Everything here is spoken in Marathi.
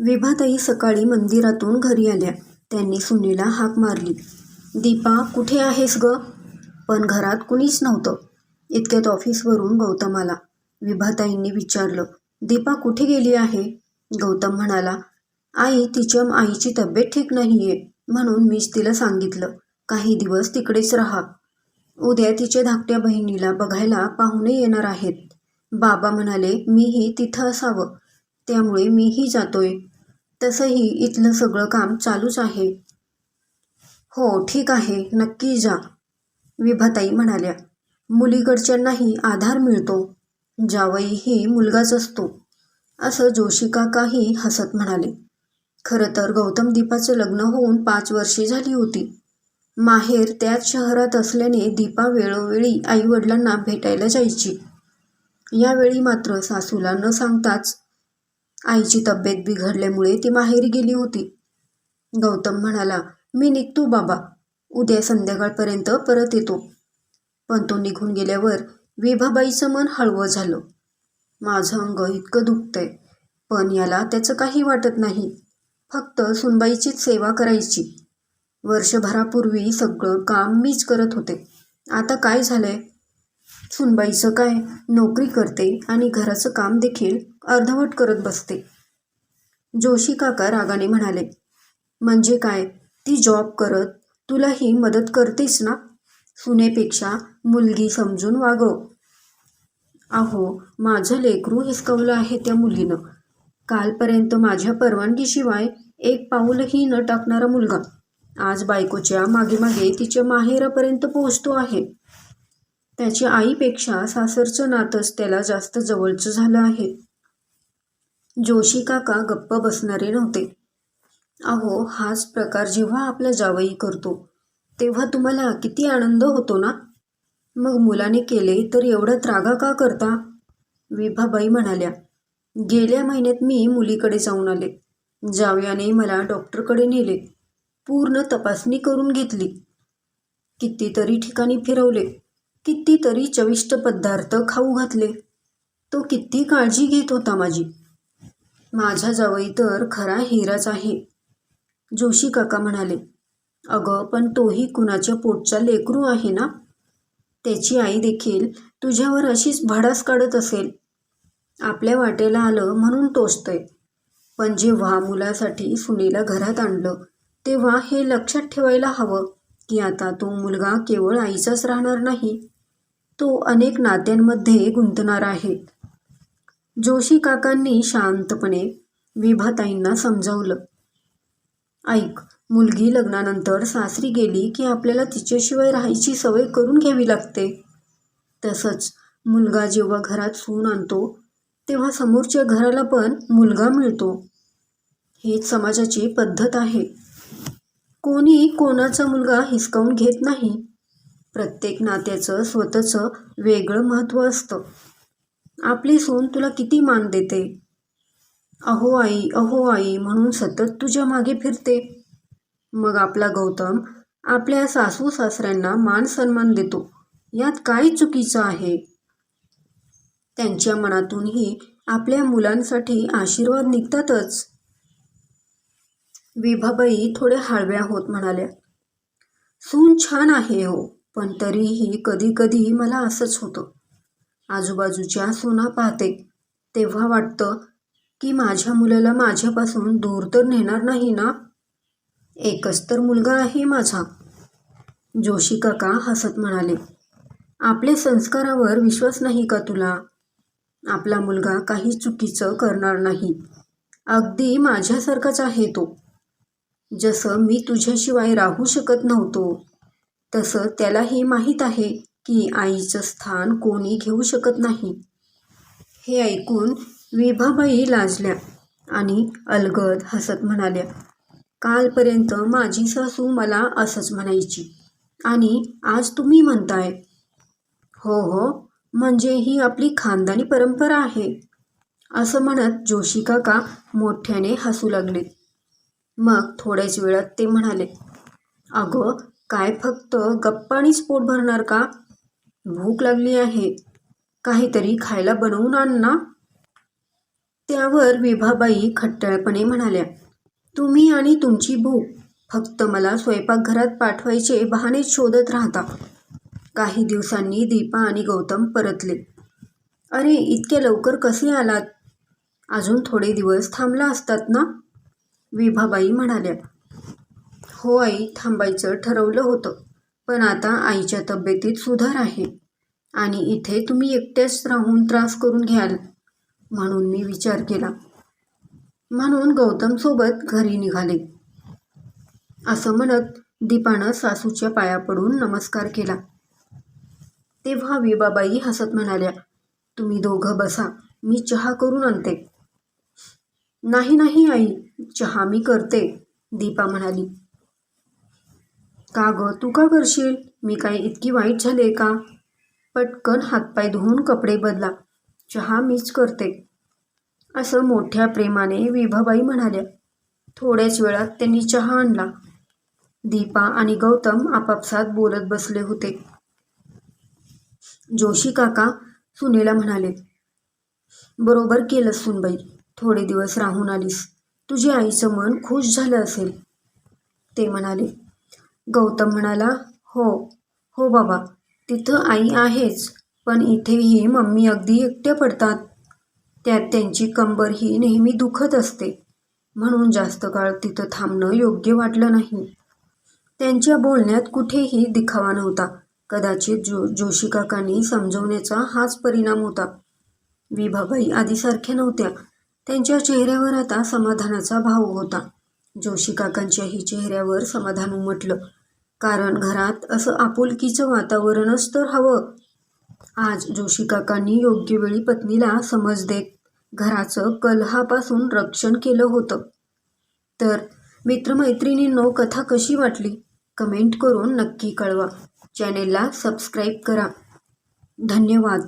विभाताई सकाळी मंदिरातून घरी आल्या. त्यांनी सुनीला हाक मारली. दीपा कुठे आहेस ग पण घरात कुणीच नव्हतं. इतक्यात ऑफिसवरून गौतम आला. विभाताईंनी विचारलं दीपा कुठे गेली आहे गौतम म्हणाला आई तिच्या आईची तब्येत ठीक नाही आहे म्हणून मीच तिला सांगितलं काही दिवस तिकडेच राहा. उद्या तिच्या धाकट्या बहिणीला बघायला पाहुणे येणार आहेत. बाबा म्हणाले मीही तिथं असावं. त्यामुळे मीही जातोय. तसंही इथलं सगळं काम चालूच आहे. हो ठीक आहे. नक्की जा. विभाताई म्हणाल्या. मुलीकडच्यांनाही आधार मिळतो. जावईही मुलगाच असतो. असं जोशी काकाही हसत म्हणाले. खरं तर गौतम दीपाचं लग्न होऊन पाच वर्षे झाली होती. माहेर त्याच शहरात असल्याने दीपा वेळोवेळी आईवडिलांना भेटायला जायची. यावेळी मात्र सासूला न सांगताच आईची तब्येत बिघडल्यामुळे ती माहेरी गेली होती. गौतम म्हणाला मी निघतो बाबा. उद्या संध्याकाळपर्यंत परत येतो. पण तो निघून गेल्यावर विभाबाईचं मन हळवं झालं. माझं अंग इतकं दुखतंय पण याला त्याचं काही वाटत नाही. फक्त सुनबाईचीच सेवा करायची. वर्षभरापूर्वी सगळं काम मीच करत होते. आता काय झालंय? सुनबाईचं काय? नोकरी करते आणि घराचं काम देखील अर्धवट करत बसते. जोशी काका रागाने म्हणाले म्हणजे काय? ती जॉब करत तुलाही मदत करतेस ना? सुनेपेक्षा मुलगी समजून वागव. अहो माझं लेकरू हिसकवलं आहे त्या मुलीनं. कालपर्यंत माझ्या परवानगीशिवाय एक पाऊलही न टाकणारा मुलगा. आज बायकोच्या मागे मागे तिच्या माहेरापर्यंत पोहोचतो आहे. त्याची आईपेक्षा सासरचं नातंच त्याला जास्त जवळचं झालं आहे. जोशी काका गप्प बसणारे नव्हते. अहो हाच प्रकार जेव्हा आपला जावई करतो तेव्हा तुम्हाला किती आनंद होतो ना? मग मुलाने केले तर एवढा त्रागा का करता? विभाबाई म्हणाल्या गेल्या महिन्यात मी मुलीकडे जाऊन आले. जावयाने मला डॉक्टरकडे नेले. पूर्ण तपासणी करून घेतली. कितीतरी ठिकाणी फिरवले. कितीतरी चविष्ट पदार्थ खाऊ घातले. तो किती काळजी घेत होता माझी. माझ्या जवळ तर खरा हिराच आहे. जोशी काका म्हणाले अगं पण तोही कुणाच्या पोटचा लेकरू आहे ना? त्याची आई देखील तुझ्यावर अशीच भडास काढत असेल. आपल्या वाटेला आलं म्हणून टोचतंय. पण जेव्हा मुलासाठी सुनेला घरात आणलं तेव्हा हे लक्षात ठेवायला हवं की आता तो मुलगा केवळ आईचाच राहणार नाही. तो अनेक नात्यांमध्ये गुंतणार आहे. जोशी काकांनी शांतपणे विभाताईंना समजावलं. ऐक मुलगी लग्नानंतर सासरी गेली की आपल्याला तिच्याशिवाय राहायची सवय करून घ्यावी लागते. तसंच मुलगा जेव्हा घरात सून आणतो तेव्हा समोरच्या घराला पण मुलगा मिळतो. हीच समाजाची पद्धत आहे. कोणी कोणाचा मुलगा हिसकावून घेत नाही. प्रत्येक नात्याचं स्वतःचं वेगळं महत्त्व असतं. आपली सून तुला किती मान देते? अहो आई अहो आई म्हणून सतत तुझ्या मागे फिरते. मग आपला गौतम आपल्या सासू सासऱ्यांना मान सन्मान देतो. यात काय चुकीचं आहे? त्यांच्या मनातूनही आपल्या मुलांसाठी आशीर्वाद निघतातच. विभाबाई थोड्या हळव्या होत म्हणाल्या सून छान आहे हो पण तरीही कधी कधी मला असंच होतं. आजूबाजूच्या सुना पाहते. तेव्हा वाटतं की माझ्या मुलाला माझ्यापासून दूर तर नेणार नाही ना? एकच तर मुलगा आहे माझा. जोशी काका हसत म्हणाले आपल्या संस्कारावर विश्वास नाही का तुला? आपला मुलगा काही चुकीचं करणार नाही. अगदी माझ्यासारखाच आहे तो. जसं मी तुझ्याशिवाय राहू शकत नव्हतो तसं त्यालाही माहीत आहे. की आईचं स्थान कोणी घेऊ शकत नाही. हे ऐकून विभाबाई लाजल्या आणि अलगद हसत म्हणाल्या कालपर्यंत माझी सासू मला असंच म्हणायची आणि आज तुम्ही म्हणताय. हो हो म्हणजे ही आपली खानदानी परंपरा आहे असं म्हणत जोशी काका मोठ्याने हसू लागले. मग थोड्याच वेळात ते म्हणाले अगं काय फक्त गप्पानीच पोट भरणार का? भूक लागली आहे. काहीतरी खायला बनवून आण ना. त्यावर विभाबाई खट्टळपणे म्हणाल्या तुम्ही आणि तुमची भूक फक्त मला स्वयंपाकघरात पाठवायचे बहाणे शोधत राहता. काही दिवसांनी दीपा आणि गौतम परतले. अरे इतक्या लवकर कसे आलात? अजून थोडे दिवस थांबला असतात ना? विभाबाई म्हणाल्या. हो आई थांबायचं ठरवलं होतं. पण आता आईच्या तब्येतीत सुधार आहे आणि इथे तुम्ही एकट्याच राहून त्रास करून घ्याल म्हणून मी विचार केला. म्हणून गौतमसोबत घरी निघाले. असं म्हणत दीपानं सासूच्या पाया पडून नमस्कार केला. तेव्हा विबाबाई हसत म्हणाल्या तुम्ही दोघं बसा मी चहा करून आणते. नाही नाही आई चहा मी करते दीपा म्हणाली. का ग तू का करशील? मी काय इतकी वाईट झाले का? पटकन हातपाय धुवून कपडे बदला. चहा मीच करते. असं मोठ्या प्रेमाने विभाबाई म्हणाल्या. थोड्याच वेळात त्यांनी चहा आणला. दीपा आणि गौतम आपापसात बोलत बसले होते. जोशी काका सुनेला म्हणाले बरोबर केलं सुनबाई. थोडे दिवस राहून आलीस. तुझी आईचं मन खुश झालं असेल. ते म्हणाले गौतम म्हणाला हो हो बाबा तिथं आई आहेच पण इथेही मम्मी अगदी एकट्या पडतात. त्यात त्यांची कंबर ही नेहमी दुखत असते. म्हणून जास्त काळ तिथं थांबणं योग्य वाटलं नाही. त्यांच्या बोलण्यात कुठेही दिखावा नव्हता. कदाचित जो जोशी काकांनी समजवण्याचा हाच परिणाम होता. विभाबाई आधीसारख्या नव्हत्या. त्यांच्या चेहऱ्यावर आता समाधानाचा भाव होता. जोशी काकांच्याही चेहऱ्यावर समाधान उमटलं. कारण घरात असं आपुलकीचं वातावरणच तर हवं. आज जोशी काकांनी योग्य वेळी पत्नीला समज देत घराचं कलहापासून रक्षण केलं होतं. तर मित्रमैत्रिणींनो कथा कशी वाटली? कमेंट करून नक्की कळवा. चॅनेलला सबस्क्राईब करा. धन्यवाद.